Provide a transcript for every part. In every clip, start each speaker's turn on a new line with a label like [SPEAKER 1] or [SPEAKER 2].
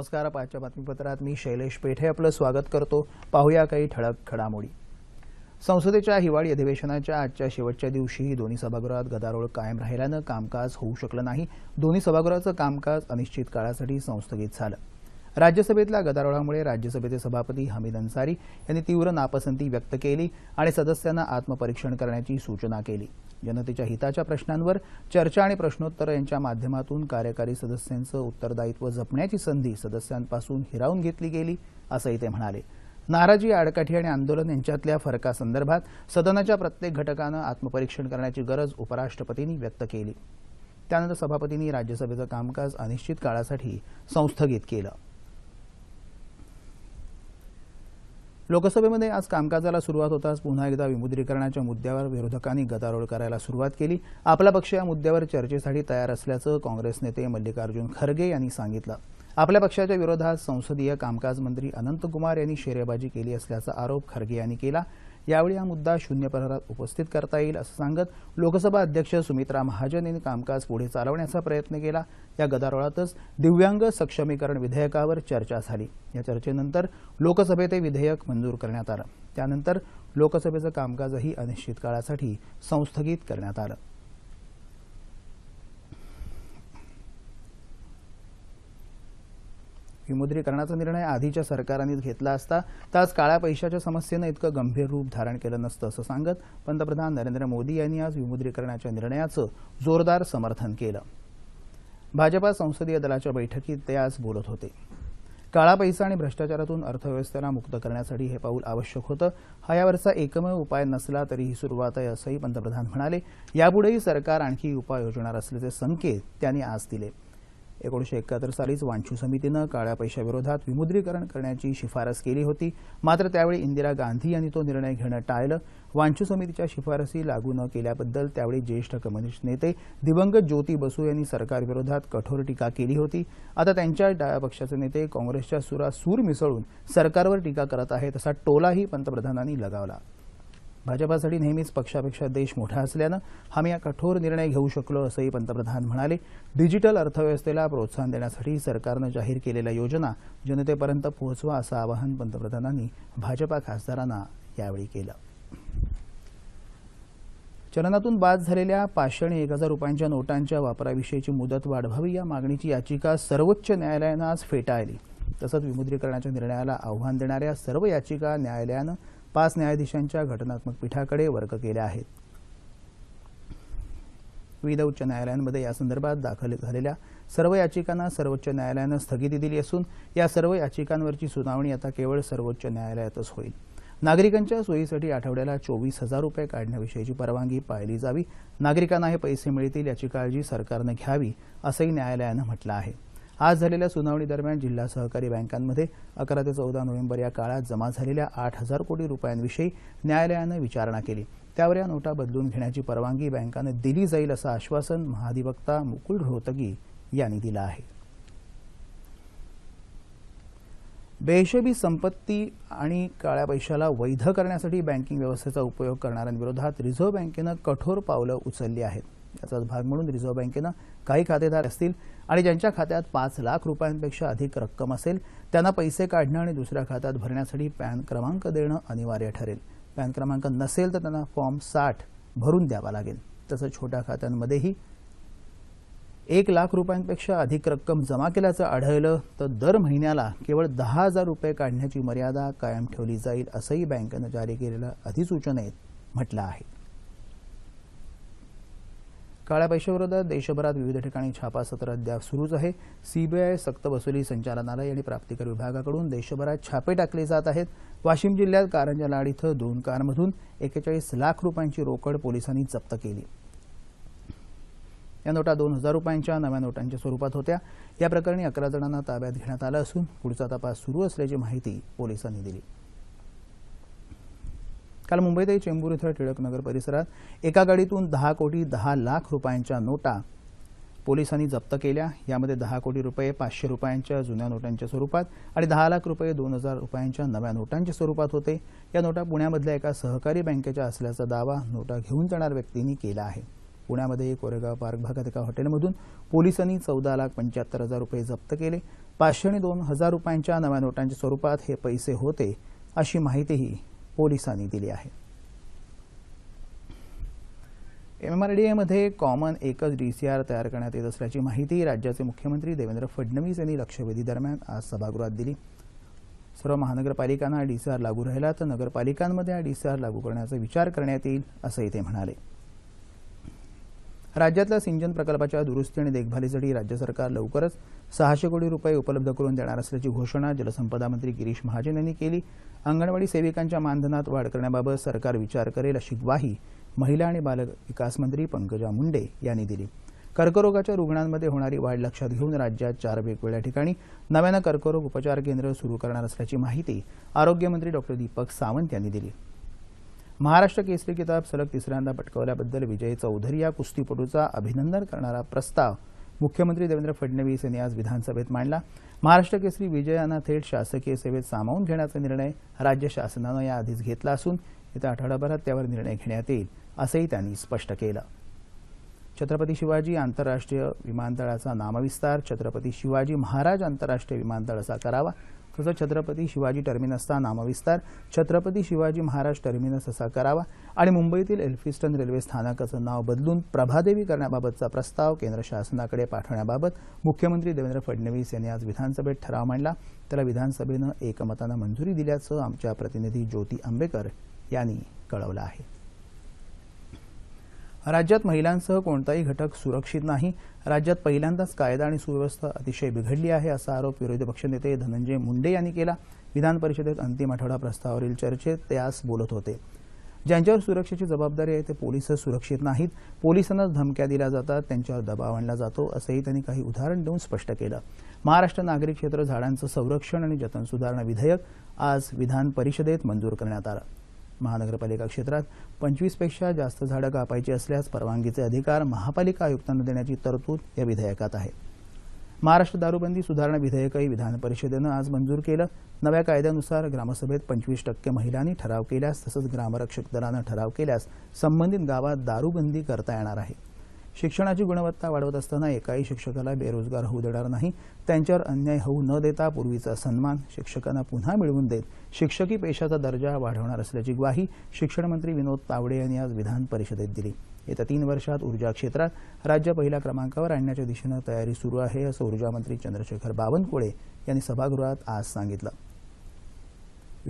[SPEAKER 1] नमस्कार पाचच्या बातमीपत्रात मी शैलेश पेठे आपलं स्वागत करतो. पाहूया काही ठळक घडामोडी. संसदेच्या हिवाळी अधिवेशनाच्या आजच्या शेवटच्या दिवशीही दोन्ही सभागृहात गदारोळ कायम राहिल्यानं कामकाज होऊ शकलं नाही. दोन्ही सभागृहाचं कामकाज अनिश्चित काळासाठी संस्थगित झालं. राज्यसभेतल्या गदारोळामुळे राज्यसभेचे सभापती हमीद अन्सारी यांनी तीव्र नापसंती व्यक्त केली आणि सदस्यांना आत्मपरीक्षण करण्याची सूचना केली. जनतेच्या हिताच्या प्रश्नांवर चर्चा आणि प्रश्नोत्तर यांच्या माध्यमातून कार्यकारी सदस्यांचं उत्तरदायित्व जपण्याची संधी सदस्यांपासून हिरावून घेतली गेली असंही ते म्हणाले. नाराजी आडकाठी आणि आंदोलन यांच्यातल्या फरकासंदर्भात सदनाच्या प्रत्येक घटकानं आत्मपरीक्षण करण्याची गरज उपराष्ट्रपतींनी व्यक्त केली. त्यानंतर सभापतींनी राज्यसभेचं कामकाज अनिश्चित काळासाठी संस्थगित केलं. लोकसभेमध्ये आज कामकाजाला सुरुवात होताच पुन्हा एकदा विमुद्रीकरणाच्या मुद्द्यावर विरोधकांनी गदारोळ करायला सुरुवात केली. आपला पक्ष या मुद्द्यावर चर्चेसाठी तयार असल्याचं काँग्रेस नेते मल्लिकार्जुन खरगे यांनी सांगितलं. आपल्या पक्षाच्या विरोधात संसदीय कामकाज मंत्री अनंतकुमार यांनी शेरेबाजी केली असल्याचा आरोप खरगे यांनी केला. यावेळी हा मुद्दा शून्य प्रहरात उपस्थित करता येईल असं सांगत लोकसभा अध्यक्ष सुमित्रा महाजन यांनी कामकाज पुढे चालवण्याचा प्रयत्न केला. या गदारोळातच दिव्यांग सक्षमीकरण विधेयकावर चर्चा झाली. या चर्चेनंतर लोकसभेत विधेयक मंजूर करण्यात आलं. त्यानंतर लोकसभेचं कामकाजही अनिश्चित काळासाठी संस्थगित करण्यात आलं. विमुद्रीकरणाचा निर्णय आधीच्या सरकारांनीच घेतला असता तर आज काळ्या पैशाच्या समस्येनं इतकं गंभीर रूप धारण केलं नसतं असं सांगत पंतप्रधान नरेंद्र मोदी यांनी आज विमुद्रीकरणाच्या निर्णयाचं जोरदार समर्थन केलं. भाजपा संसदीय दलाच्या बैठकीत ते आज बोलत होते. काळा पैसा आणि भ्रष्टाचारातून अर्थव्यवस्थेला मुक्त करण्यासाठी हे पाऊल आवश्यक होतं. हा यावरचा एकमेव उपाय नसला तरी ही सुरुवात आहे असंही पंतप्रधान म्हणाले. यापुढेही सरकार आणखी उपाय योजणार असल्याचे संकेत त्यांनी आज दिले. एकोणीशे एकाहत्तर सालीच वांछू समितीनं काळ्या पैशाविरोधात विमुद्रीकरण करण्याची शिफारस केली होती. मात्र त्यावेळी इंदिरा गांधी यांनी तो निर्णय घेणं टाळलं. वांछू समितीच्या शिफारसी लागू न केल्याबद्दल त्यावेळी ज्येष्ठ कम्युनिस्ट नेते दिवंगत ज्योती बसू यांनी सरकारविरोधात कठोर टीका केली होती. आता त्यांच्या डाव्या पक्षाचे नेते काँग्रेसच्या सुरात सूर मिसळून सरकारवर टीका करत आहेत असा टोलाही पंतप्रधानांनी लगावला. भाजपासाठी नेहमीच पक्षापेक्षा देश मोठा असल्यानं आम्ही या कठोर निर्णय घेऊ शकलो असंही पंतप्रधान म्हणाले. डिजिटल अर्थव्यवस्थेला प्रोत्साहन देण्यासाठी सरकारनं जाहीर केलेल्या योजना जनतेपर्यंत पोहोचवा असं आवाहन पंतप्रधानांनी भाजपा खासदारांना यावेळी केलं. चलनातून बाद झालेल्या पाचशे आणि एक हजार रुपयांच्या नोटांच्या वापराविषयीची मुदत वाढवावी या मागणीची याचिका सर्वोच्च न्यायालयानं आज फेटाळली. तसंच विमुद्रीकरणाच्या निर्णयाला आव्हान देणाऱ्या सर्व याचिका न्यायालयानं पाच न्यायाधीशांच्या घटनात्मक पीठाकडे वर्ग केल्या आहेत. विविध उच्च न्यायालयांमध्ये यासंदर्भात दाखल झालेल्या सर्व याचिकांना सर्वोच्च न्यायालयानं स्थगिती दिली असून या सर्व याचिकांवरची सुनावणी आता केवळ सर्वोच्च न्यायालयातच होईल. नागरिकांच्या सोयीसाठी आठवड्याला चोवीस हजार रुपये काढण्याविषयीची परवानगी पाळली जावी. नागरिकांना हे पैसे मिळतील याची काळजी सरकारनं घ्यावी असंही न्यायालयानं म्हटलं आहे. आज झालेल्या सुनावणी दरम्यान जिल्हा सहकारी बँकांमध्ये अकरा ते चौदा नोव्हेंबर या काळात जमा झालेल्या आठ हजार कोटी रुपयांविषयी न्यायालयानं विचारणा केली. त्यावर या नोटा बदलून घेण्याची परवानगी बँकानं दिली जाईल असं आश्वासन महाधिवक्ता मुकुल रोहतगी यांनी दिलं आहे. बेहिशेबी संपत्ती आणि काळ्या पैशाला वैध करण्यासाठी बँकिंग व्यवस्थेचा उपयोग करणाऱ्यांविरोधात रिझर्व्ह बँकेनं कठोर पावलं उचलली आहेत. याचाच भाग म्हणून रिझर्व्ह बँकेनं काही खातेदार असतील आणि ज्यांच्या खात्यात पाच लाख रुपयांपेक्षा अधिक रक्कम असेल त्यांना पैसे काढणं आणि दुसऱ्या खात्यात भरण्यासाठी पॅन क्रमांक देणं अनिवार्य ठरेल. पॅन क्रमांक नसेल तर त्यांना फॉर्म साठ भरून द्यावा लागेल. तसंच छोट्या खात्यांमध्येही एक लाख रुपयांपेक्षा अधिक रक्कम जमा केल्याचं आढळलं तर दर महिन्याला केवळ दहा हजार रुपये काढण्याची मर्यादा कायम ठेवली जाईल असंही बँकेनं जारी केलेल्या अधिसूचनेत म्हटलं आहे. काळ्या पैशाविरोधात देशभरात विविध ठिकाणी छापासत्र अद्याप सुरूच आहे. सीबीआय सक्तवसुली संचालनालय आणि प्राप्तिकर विभागाकडून देशभरात छापे टाकले जात आहेत. वाशिम जिल्ह्यात कारंजा लाड इथं दोन कारमधून एकेचाळीस लाख रुपयांची रोकड पोलिसांनी जप्त केली. या नोटा दोन हजार रुपयांच्या नव्या नोटांच्या स्वरूपात होत्या. या प्रकरणी अकरा जणांना ताब्यात घेण्यात आलं असून पुढचा तपास सुरू असल्याची माहिती पोलिसांनी दिली. काल मुंबईतही चेंबूर इथं टिळक नगर परिसरात एका गाडीतून दहा कोटी दहा लाख रुपयांच्या नोटा पोलिसांनी जप्त केल्या. यामध्ये दहा कोटी रुपये पाचशे रुपयांच्या जुन्या नोटांच्या स्वरूपात आणि दहा लाख रुपये दोन हजार रुपयांच्या नव्या नोटांच्या स्वरूपात होते. या नोटा पुण्यामधल्या एका सहकारी बँकेच्या असल्याचा दावा नोटा घेऊन जाणाऱ्या व्यक्तींनी केला आहे. पुण्यामध्ये कोरेगाव पार्क भागात एका हॉटेलमधून पोलिसांनी चौदा लाख पंच्याहत्तर हजार रुपये जप्त केले. पाचशे आणि दोन हजार रुपयांच्या नव्या नोटांच्या स्वरूपात हे पैसे होते अशी माहितीही पोलिसांनी दिली आहे. एम आर डी एमध्ये कॉमन एकच डी सी आर तयार करण्यात येत असल्याची माहिती राज्याचे मुख्यमंत्री देवेंद्र फडणवीस यांनी लक्षवेधी दरम्यान आज सभागृहात दिली. सर्व महानगरपालिकांना डी सी आर लागू राहिला तर नगरपालिकांमध्ये हा आर लागू करण्याचा विचार करण्यात येईल असंही ते म्हणाले. राज्यातल्या सिंचन प्रकल्पाच्या दुरुस्ती आणि देखभालीसाठी राज्य सरकार लवकरच सहाशे कोटी रुपये उपलब्ध करून देणार असल्याची घोषणा जलसंपदा मंत्री गिरीश महाजन यांनी केली. अंगणवाडी सेविकांच्या मानधनात वाढ करण्याबाबत सरकार विचार करेल अशी ग्वाही महिला आणि बालक विकास मंत्री पंकजा मुंडे यांनी दिली. कर्करोगाच्या रुग्णांमध्ये होणारी वाढ लक्षात घेऊन राज्यात चार वेगवेगळ्या ठिकाणी नव्यानं कर्करोग उपचार केंद्र सुरू करणार असल्याची माहिती आरोग्यमंत्री डॉक्टर दीपक सावंत यांनी दिली. महाराष्ट्र केसरी किताब सलग तिसऱ्यांदा पटकावल्याबद्दल विजय चौधरी या कुस्तीपटूचा अभिनंदन करणारा प्रस्ताव मुख्यमंत्री देवेंद्र फडणवीस यांनी आज विधानसभेत मांडला. महाराष्ट्र केसरी विजयांना थेट शासकीय सेवेत सामावून घेण्याचा निर्णय राज्य शासनानं याआधीच घेतला असून येत्या आठवडाभरात त्यावर निर्णय घेण्यात येईल असंही त्यांनी स्पष्ट केलं. छत्रपती शिवाजी आंतरराष्ट्रीय विमानतळाचा नामविस्तार छत्रपती शिवाजी महाराज आंतरराष्ट्रीय विमानतळ असा करावा तसंच छत्रपती शिवाजी टर्मिनसचा नामविस्तार छत्रपती शिवाजी महाराज टर्मिनस असा करावा आणि मुंबईतील एल्फिस्टन रेल्वे स्थानकाचं नाव बदलून प्रभादेवी करण्याबाबतचा प्रस्ताव केंद्र शासनाकडे पाठवण्याबाबत मुख्यमंत्री देवेंद्र फडणवीस यांनी आज विधानसभेत ठराव मांडला. त्याला विधानसभेनं एकमतानं मंजुरी दिल्याचं आमच्या प्रतिनिधी ज्योती आंबेकर यांनी कळवलं आहे. राज्यात महिलांसह कोणताही घटक सुरक्षित नाही. राज्यात पहिल्यांदाच कायदा आणि सुव्यवस्था अतिशय बिघडली आहे असा आरोप विरोधी पक्षनेते धनंजय मुंडे यांनी केला. विधान परिषदेत अंतिम आठवडा प्रस्तावावरील चर्चेत ते आज बोलत होते. ज्यांच्यावर सुरक्षेची जबाबदारी आहे ते पोलीसच सुरक्षित नाहीत. पोलिसांनाच धमक्या दिल्या जातात त्यांच्यावर दबाव आणला जातो असंही त्यांनी काही उदाहरण देऊन स्पष्ट केलं. महाराष्ट्र नागरिक क्षेत्र झाडांचं संरक्षण आणि जतन सुधारणा विधेयक आज विधान परिषदेत मंजूर करण्यात आलं. महानगरपालिका क्षेत्रात पंचवीसपेक्षा जास्त झाडं कापायची असल्यास परवानगीचे अधिकार महापालिका आयुक्तांना देण्याची तरतूद या विधेयकात आहे. महाराष्ट्र दारूबंदी सुधारणा विधेयकही विधान परिषदेनं आज मंजूर केलं. नव्या कायद्यानुसार ग्रामसभेत पंचवीस टक्के महिलांनी ठराव केल्यास तसंच ग्रामरक्षक दलानं ठराव केल्यास संबंधित गावात दारूबंदी करता येणार आहे. शिक्षणाची गुणवत्ता वाढवत असताना एकाही शिक्षकाला बेरोजगार होऊ देणार नाही. त्यांच्यावर अन्याय होऊ न देता पूर्वीचा सन्मान शिक्षकांना पुन्हा मिळवून देत शिक्षकी पेशाचा दर्जा वाढवणार असल्याची ग्वाही शिक्षणमंत्री विनोद तावडे यांनी आज विधान परिषदेत दिली. येत्या तीन वर्षात ऊर्जा क्षेत्रात राज्य पहिल्या क्रमांकावर आणण्याच्या दिशेनं तयारी सुरू आहे असं ऊर्जा मंत्री चंद्रशेखर बावनकुळे यांनी सभागृहात आज सांगितलं.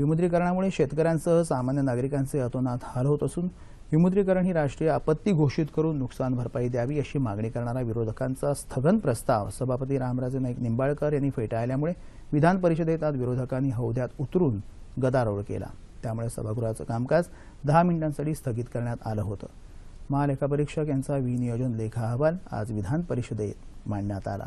[SPEAKER 1] विमुद्रीकरणामुळे शेतकऱ्यांसह सामान्य नागरिकांचे अतोनात हाल होत असून विमुद्रीकरण ही राष्ट्रीय आपत्ती घोषित करून नुकसान भरपाई द्यावी अशी मागणी करणारा विरोधकांचा स्थगन प्रस्ताव सभापती रामराजे नाईक निंबाळकर यांनी फेटाळल्यामुळे विधान परिषदेत आज विरोधकांनी हौद्यात उतरून गदारोळ केला. त्यामुळे सभागृहाचं कामकाज दहा मिनिटांसाठी स्थगित करण्यात आलं होतं. महालेखापरीक्षक यांचा विनियोजन लेखा अहवाल आज विधान परिषदेत मांडण्यात आला.